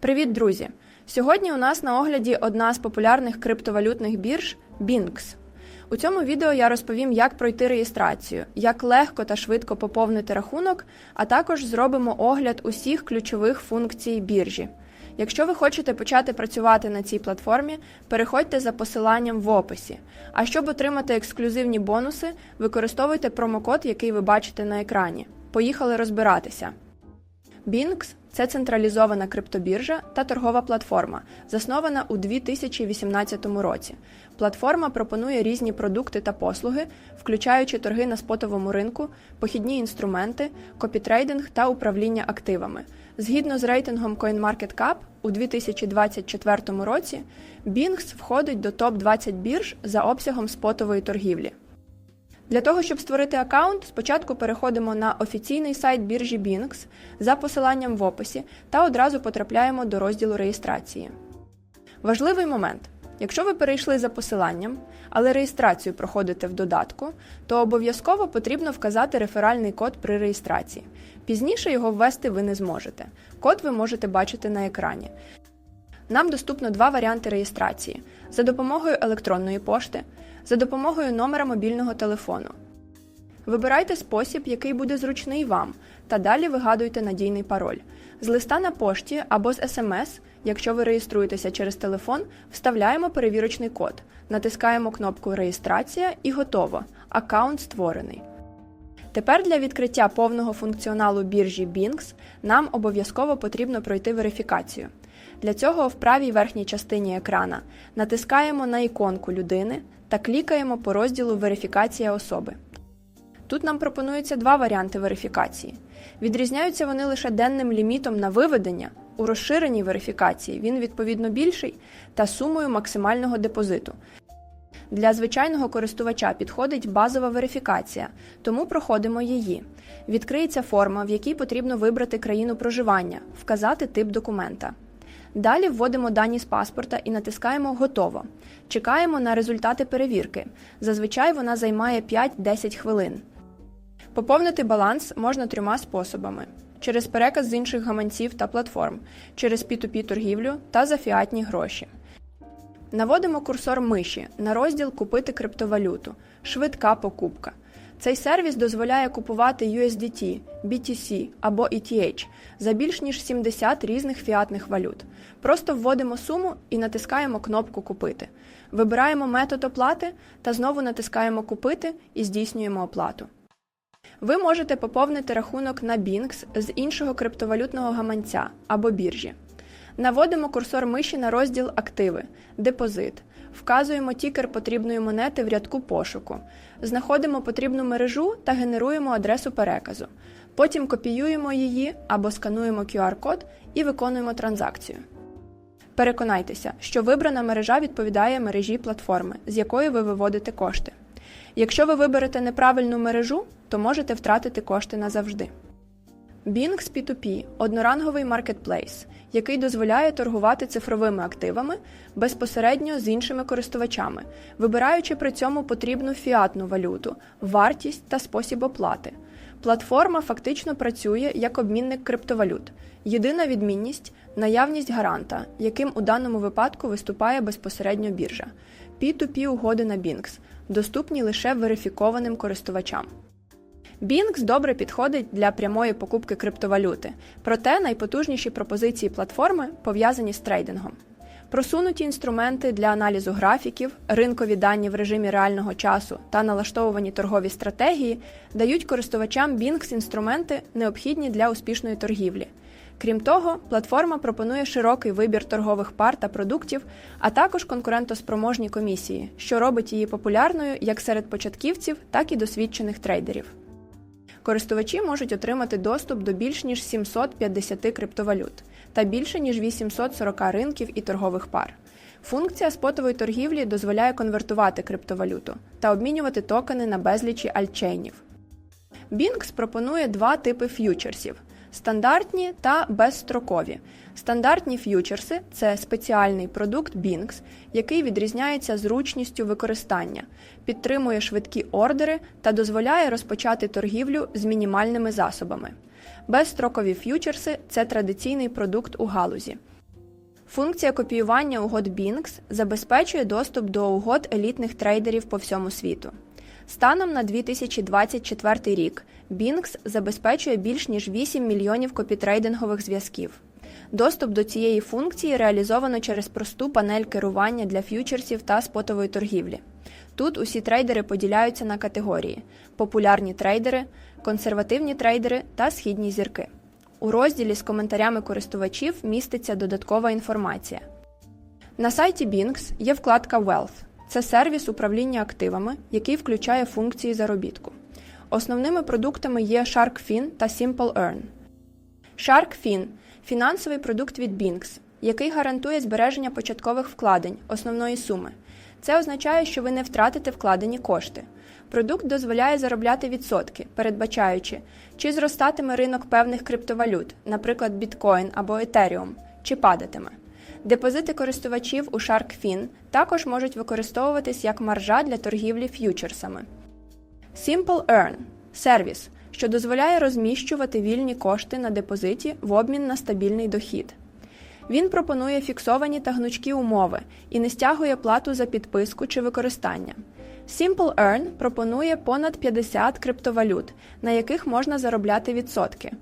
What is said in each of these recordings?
Привіт, друзі! Сьогодні у нас на огляді одна з популярних криптовалютних бірж Binx. У цьому відео я розповім, як пройти реєстрацію, як легко та швидко поповнити рахунок, а також зробимо огляд усіх ключових функцій біржі. Якщо ви хочете почати працювати на цій платформі, переходьте за посиланням в описі. А щоб отримати ексклюзивні бонуси, використовуйте промокод, який ви бачите на екрані. Поїхали розбиратися. Binx – це централізована криптобіржа та торгова платформа, заснована у 2018 році. Платформа пропонує різні продукти та послуги, включаючи торги на спотовому ринку, похідні інструменти, копітрейдинг та управління активами. Згідно з рейтингом CoinMarketCap, у 2024 році Binx входить до топ-20 бірж за обсягом спотової торгівлі. Для того, щоб створити аккаунт, спочатку переходимо на офіційний сайт біржі Binx за посиланням в описі та одразу потрапляємо до розділу реєстрації. Важливий момент. Якщо ви перейшли за посиланням, але реєстрацію проходите в додатку, то обов'язково потрібно вказати реферальний код при реєстрації. Пізніше його ввести ви не зможете. Код ви можете бачити на екрані. Нам доступно два варіанти реєстрації за допомогою електронної пошти, за допомогою номера мобільного телефону. Вибирайте спосіб, який буде зручний вам, та далі вигадуйте надійний пароль. З листа на пошті або з смс, якщо ви реєструєтеся через телефон, вставляємо перевірочний код, натискаємо кнопку Реєстрація і готово. Аккаунт створений. Тепер для відкриття повного функціоналу біржі Binx нам обов'язково потрібно пройти верифікацію. Для цього в правій верхній частині екрана натискаємо на іконку людини та клікаємо по розділу Верифікація особи. Тут нам пропонуються два варіанти верифікації. Відрізняються вони лише денним лімітом на виведення. У розширеній верифікації він відповідно більший та сумою максимального депозиту. Для звичайного користувача підходить базова верифікація, тому проходимо її. Відкриється форма, в якій потрібно вибрати країну проживання, вказати тип документа. Далі вводимо дані з паспорта і натискаємо Готово. Чекаємо на результати перевірки. Зазвичай вона займає 5-10 хвилин. Поповнити баланс можна трьома способами: через переказ з інших гаманців та платформ, через P2P торгівлю та за фіатні гроші. Наводимо курсор миші на розділ Купити криптовалюту. Швидка покупка. Цей сервіс дозволяє купувати USDT, BTC або ETH за більш ніж 70 різних фіатних валют. Просто вводимо суму і натискаємо кнопку Купити. Вибираємо метод оплати та знову натискаємо Купити і здійснюємо оплату. Ви можете поповнити рахунок на Binx з іншого криптовалютного гаманця або біржі. Наводимо курсор миші на розділ Активи, Депозит. Вказуємо тікер потрібної монети в рядку пошуку. Знаходимо потрібну мережу та генеруємо адресу переказу. Потім копіюємо її або скануємо QR-код і виконуємо транзакцію. Переконайтеся, що вибрана мережа відповідає мережі платформи, з якої ви виводите кошти. Якщо ви виберете неправильну мережу, то можете втратити кошти назавжди. Binx P2P одноранговий маркетплейс, який дозволяє торгувати цифровими активами безпосередньо з іншими користувачами, вибираючи при цьому потрібну фіатну валюту, вартість та спосіб оплати. Платформа фактично працює як обмінник криптовалют. Єдина відмінність наявність гаранта, яким у даному випадку виступає безпосередньо біржа. P2P угоди на Binx доступні лише верифікованим користувачам. Binx добре підходить для прямої покупки криптовалюти, проте найпотужніші пропозиції платформи пов'язані з трейдингом. Просунуті інструменти для аналізу графіків, ринкові дані в режимі реального часу та налаштовані торгові стратегії дають користувачам Binx інструменти, необхідні для успішної торгівлі. Крім того, платформа пропонує широкий вибір торгових пар та продуктів, а також конкурентоспроможні комісії, що робить її популярною як серед початківців, так і досвідчених трейдерів. Користувачі можуть отримати доступ до більш ніж 750 криптовалют та більше ніж 840 ринків і торгових пар. Функція спотової торгівлі дозволяє конвертувати криптовалюту та обмінювати токени на безлічі альтчейнів. Бінкс пропонує два типи ф'ючерсів стандартні та безстрокові. Стандартні ф'ючерси це спеціальний продукт Binx, який відрізняється зручністю використання, підтримує швидкі ордери та дозволяє розпочати торгівлю з мінімальними засобами. Безстрокові ф'ючерси це традиційний продукт у галузі. Функція копіювання угод Binx забезпечує доступ до угод елітних трейдерів по всьому світу. Станом на 2024 рік Binx забезпечує більш ніж 8 мільйонів копітрейдингових зв'язків. Доступ до цієї функції реалізовано через просту панель керування для ф'ючерсів та спотової торгівлі. Тут усі трейдери поділяються на категорії: популярні трейдери, консервативні трейдери та східні зірки. У розділі з коментарями користувачів міститься додаткова інформація. На сайті Binx є вкладка Wealth. Це сервіс управління активами, який включає функції заробітку. Основними продуктами є SharkFin та SimpleEarn. SharkFin – фінансовий продукт від Binx, який гарантує збереження початкових вкладень основної суми. Це означає, що ви не втратите вкладені кошти. Продукт дозволяє заробляти відсотки, передбачаючи, чи зростатиме ринок певних криптовалют, наприклад, біткоін або Ethereum, чи падатиме. Депозити користувачів у SharkFin також можуть використовуватись як маржа для торгівлі ф'ючерсами. Simple Earn – сервіс, що дозволяє розміщувати вільні кошти на депозиті в обмін на стабільний дохід. Він пропонує фіксовані та гнучкі умови і не стягує плату за підписку чи використання. Simple Earn пропонує понад 50 криптовалют, на яких можна заробляти відсотки.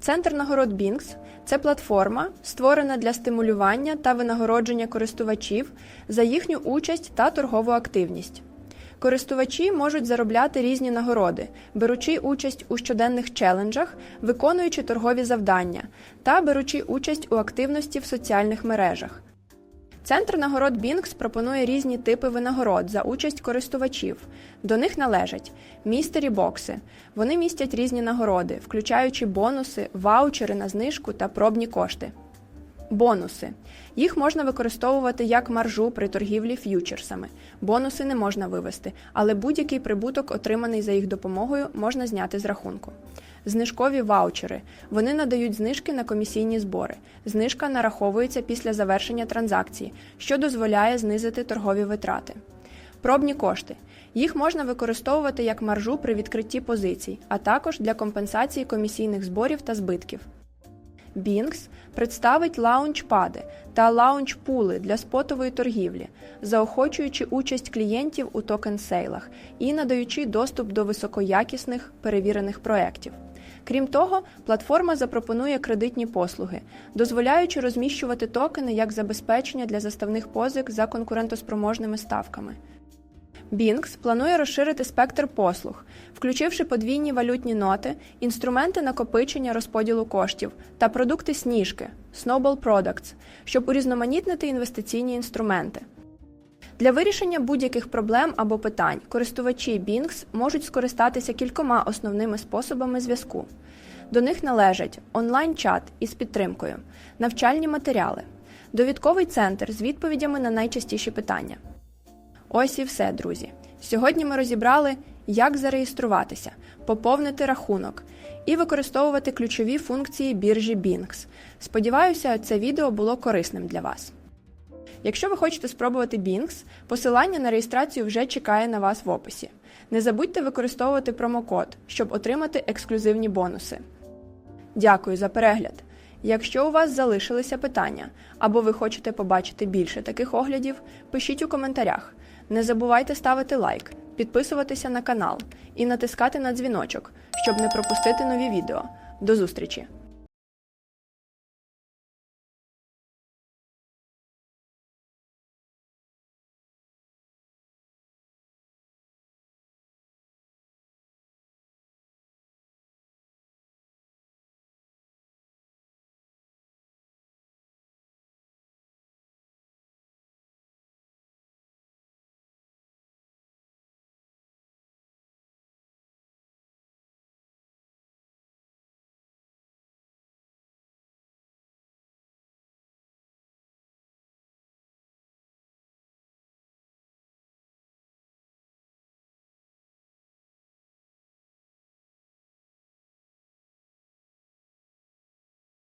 Центр нагород Binx – це платформа, створена для стимулювання та винагородження користувачів за їхню участь та торгову активність. Користувачі можуть заробляти різні нагороди, беручи участь у щоденних челенджах, виконуючи торгові завдання та беручи участь у активності в соціальних мережах. Центр нагород Binx пропонує різні типи винагород за участь користувачів. До них належать містері бокси. Вони містять різні нагороди, включаючи бонуси, ваучери на знижку та пробні кошти. Бонуси. Їх можна використовувати як маржу при торгівлі ф'ючерсами. Бонуси не можна вивести, але будь-який прибуток, отриманий за їх допомогою, можна зняти з рахунку. Знижкові ваучери. Вони надають знижки на комісійні збори. Знижка нараховується після завершення транзакції, що дозволяє знизити торгові витрати. Пробні кошти. Їх можна використовувати як маржу при відкритті позицій, а також для компенсації комісійних зборів та збитків. Binx представить лаунчпади та лаунчпули для спотової торгівлі, заохочуючи участь клієнтів у токен-сейлах і надаючи доступ до високоякісних перевірених проєктів. Крім того, платформа запропонує кредитні послуги, дозволяючи розміщувати токени як забезпечення для заставних позик за конкурентоспроможними ставками. Binx планує розширити спектр послуг, включивши подвійні валютні ноти, інструменти накопичення розподілу коштів та продукти сніжки Snowball Products, щоб урізноманітнити інвестиційні інструменти. Для вирішення будь-яких проблем або питань користувачі Binx можуть скористатися кількома основними способами зв'язку. До них належать онлайн-чат із підтримкою, навчальні матеріали, довідковий центр з відповідями на найчастіші питання. Ось і все, друзі. Сьогодні ми розібрали, як зареєструватися, поповнити рахунок і використовувати ключові функції біржі Binx. Сподіваюся, це відео було корисним для вас. Якщо ви хочете спробувати Binx, посилання на реєстрацію вже чекає на вас в описі. Не забудьте використовувати промокод, щоб отримати ексклюзивні бонуси. Дякую за перегляд! Якщо у вас залишилися питання або ви хочете побачити більше таких оглядів, пишіть у коментарях. Не забувайте ставити лайк, підписуватися на канал і натискати на дзвіночок, щоб не пропустити нові відео. До зустрічі!